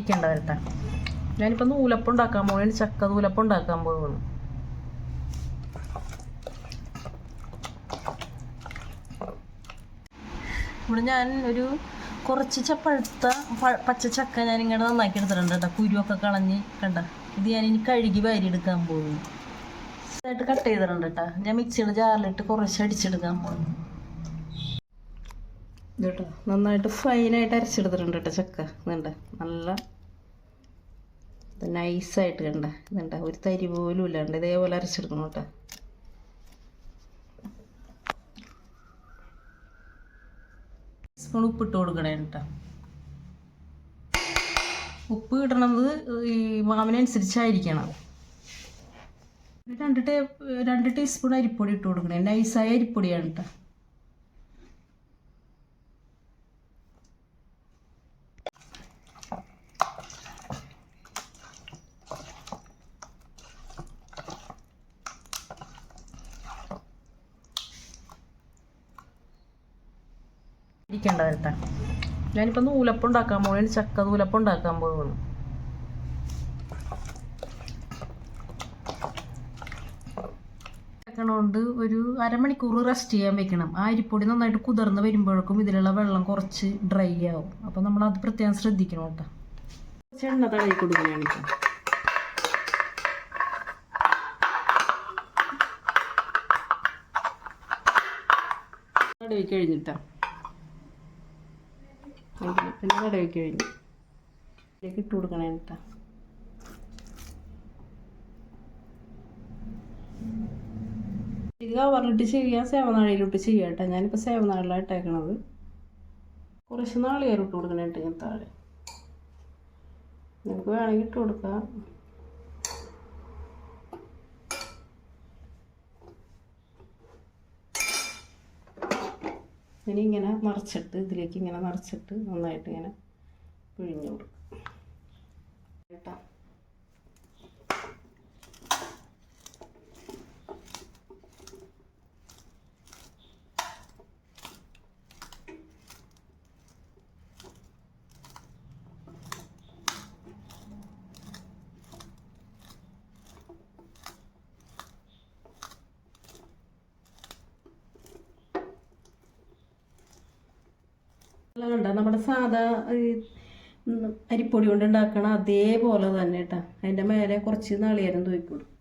ഇരിക്കണ്ട വരട്ടെ ഞാനിപ്പോൾ നൂലപ്പം ഉണ്ടാക്കാൻ പോവുകയാണ്. ചക്ക നൂലപ്പം ഉണ്ടാക്കാൻ പോവുകയാണ്. ഇവിടെ ഞാൻ ഒരു കുറച്ച് ചപ്പഴുത്ത പഴുത്ത പച്ച ചക്ക ഞാൻ ഇങ്ങനെ നന്നാക്കി എടുത്തിട്ടുണ്ട് കേട്ടോ. കുരുവൊക്കെ കളഞ്ഞ് കണ്ട? ഇത് ഞാൻ ഇനി കഴുകി വാരി എടുക്കാൻ പോകുന്നു കട്ട് ചെയ്തിട്ടുണ്ട് കേട്ടോ. ഞാൻ മിക്സിയുടെ ജാറിലിട്ട് കുറച്ച് അടിച്ചെടുക്കാൻ പോകുന്നു കേട്ടോ നന്നായിട്ട് ഫൈനായിട്ട് അരച്ചെടുത്തിട്ടുണ്ട് കേട്ടോ ചക്ക. ഇതുണ്ട്. നല്ല നൈസായിട്ട് കണ്ട. ഇതുണ്ട. ഒരു തരി പോലും ഇല്ലാണ്ട് ഇതേപോലെ അരച്ചെടുക്കണം കേട്ടോ. സ്പൂൺ ഉപ്പിട്ട് കൊടുക്കണേ കേട്ടോ. ഉപ്പ് ഇടണത് ഈ മാവിനനുസരിച്ചായിരിക്കണം. ഒരു രണ്ട് ടേ രണ്ട് ടീസ്പൂൺ അരിപ്പൊടി ഇട്ട് കൊടുക്കണേ. നൈസായ അരിപ്പൊടിയാണ് കേട്ടോ. ഇരിക്കണ്ട നേരത്തെ. ഞാനിപ്പോൾ നൂലപ്പം ഉണ്ടാക്കാൻ പോവുകയാണ് ചക്ക നൂലപ്പം ഉണ്ടാക്കാൻ പോവുകയാണ് കൊണ്ട് ഒരു അരമണിക്കൂർ റെസ്റ്റ് ചെയ്യാൻ വെക്കണം. ആ അരിപ്പൊടി നന്നായിട്ട് കുതിർന്ന് വരുമ്പോഴേക്കും ഇതിലുള്ള വെള്ളം കുറച്ച് ഡ്രൈ ആവും. അപ്പം നമ്മൾ അത് പ്രത്യേകം ശ്രദ്ധിക്കണം കേട്ടോ. കുറച്ച് എണ്ണ തടവി കൊടുക്കുകയാണ് ഇപ്പം തടവി പിന്നെ തടവി കഴിഞ്ഞു ഇതിലേക്ക് ഇട്ട് കൊടുക്കണേ കേട്ടോ ഇത് കവറിലിട്ട് ചെയ്യാം. സേവനാഴിയിലിട്ട് ചെയ്യാം കേട്ടോ. ഞാനിപ്പോൾ സേവനാഴിലാണ് കുറച്ച് നാളികേറിട്ട് കൊടുക്കണേ കേട്ടോ ഞാൻ താഴെ. നിങ്ങൾക്ക് വേണമെങ്കിൽ ഇട്ട് കൊടുക്കാം. ഇനി ഇങ്ങനെ മറിച്ചിട്ട് ഇതിലേക്ക് ഇങ്ങനെ മറിച്ചിട്ട് നന്നായിട്ട് ഇങ്ങനെ പിഴിഞ്ഞു കൊടുക്കും. കേട്ടോ. കണ്ട? നമ്മുടെ സാധാ അരിപ്പൊടി കൊണ്ട് ഉണ്ടാക്കണ അതേപോലെ തന്നെ കേട്ടോ അതിന്റെ മേലെ കുറച്ച് നാളികേരം തൂക്കിക്കൊടുക്കും.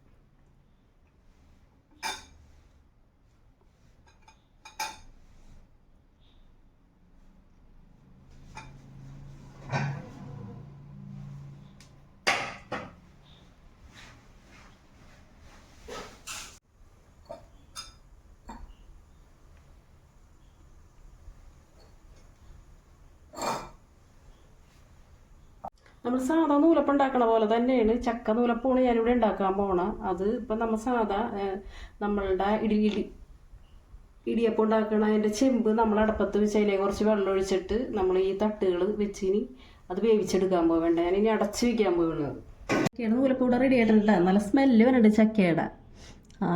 നമ്മൾ സാധാ നൂലപ്പം ഉണ്ടാക്കണ പോലെ തന്നെയാണ്. ചക്ക നൂലപ്പമാണ് ഞാനിവിടെ ഉണ്ടാക്കാൻ പോണ. അത് ഇപ്പം നമ്മൾ സാധാ നമ്മളുടെ ഇടി ഇടി ഇടിയപ്പം ഉണ്ടാക്കണ അതിന്റെ ചെമ്പ് നമ്മൾ അടുപ്പത്ത് വെച്ച് അതിലേക്ക് കുറച്ച് വെള്ളം ഒഴിച്ചിട്ട് നമ്മൾ ഈ തട്ടുകൾ വെച്ചിനി അത് വേവിച്ചെടുക്കാൻ പോവേണ്ട ഞാൻ ഇനി അടച്ച് വെക്കാൻ പോകുന്നത് നൂലപ്പം ഇവിടെ റെഡി ആയിട്ടുണ്ട് നല്ല സ്മെല്ല് വരുന്നുണ്ട് ചക്കയുടെ. ആ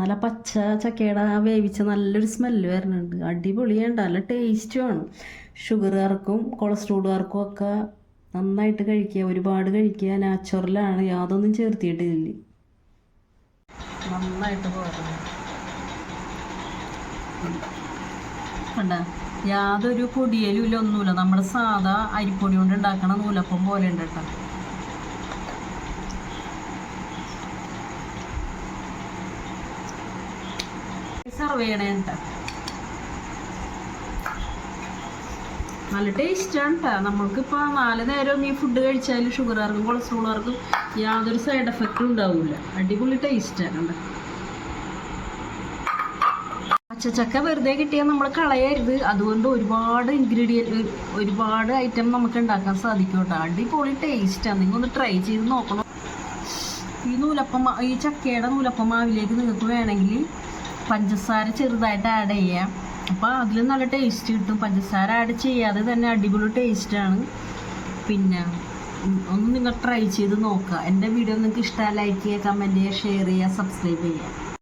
നല്ല പച്ച ചക്കയുടെ വേവിച്ച നല്ലൊരു സ്മെല്ല് വരുന്നുണ്ട് അടിപൊളിയുണ്ട് നല്ല ടേസ്റ്റുമാണ് ഷുഗറുകാർക്കും കൊളസ്ട്രോളുകാർക്കും ഒക്കെ നന്നായിട്ട് കഴിക്കുക ഒരുപാട് കഴിക്കുക നാച്ചുറലാണ് യാതൊന്നും ചേർത്തിയിട്ടില്ല നന്നായിട്ട് കണ്ട യാതൊരു പൊടിയലും ഇല്ല ഒന്നുമില്ല. നമ്മുടെ സാധാ അരിപ്പൊടി കൊണ്ട് ഉണ്ടാക്കണ നൂലപ്പം പോലെ ഉണ്ട് കേട്ടോ. സെർവ് ചെയ്യണേ കേട്ടോ. നല്ല ടേസ്റ്റാണ് കേട്ടോ നമ്മൾക്കിപ്പോൾ നാല് നേരം ഈ ഫുഡ് കഴിച്ചാൽ കൊളസ്ട്രോൾ ആർക്കും യാതൊരു സൈഡ് എഫക്റ്റും ഉണ്ടാവില്ല. അടിപൊളി ടേസ്റ്റാണ് കേട്ടോ പച്ചച്ചക്ക വെറുതെ കിട്ടിയാൽ നമ്മൾ കളയരുത്. അതുകൊണ്ട് ഒരുപാട് ഇൻഗ്രീഡിയന്റ് ഒരുപാട് ഐറ്റം നമുക്ക് ഉണ്ടാക്കാൻ സാധിക്കും കേട്ടോ അടിപൊളി ടേസ്റ്റാണ് നിങ്ങൾ ഒന്ന് ട്രൈ ചെയ്ത് നോക്കണം. ഈ നൂലപ്പമാ ഈ ചക്കയുടെ നൂലപ്പം മാവിലേക്ക് നിങ്ങൾക്ക് വേണമെങ്കിൽ പഞ്ചസാര ചെറുതായിട്ട് ആഡ് ചെയ്യാം. അപ്പോൾ അതിൽ നല്ല ടേസ്റ്റ് കിട്ടും. പഞ്ചസാര ആഡ് ചെയ്യാതെ തന്നെ അടിപൊളി ടേസ്റ്റാണ് പിന്നെ ഒന്ന് നിങ്ങൾ ട്രൈ ചെയ്ത് നോക്കുക. എന്റെ വീഡിയോ നിങ്ങൾക്ക് ഇഷ്ടമായി ലൈക്ക് ചെയ്യുക കമന്റ് ചെയ്യുക ഷെയർ ചെയ്യുക സബ്സ്ക്രൈബ് ചെയ്യുക.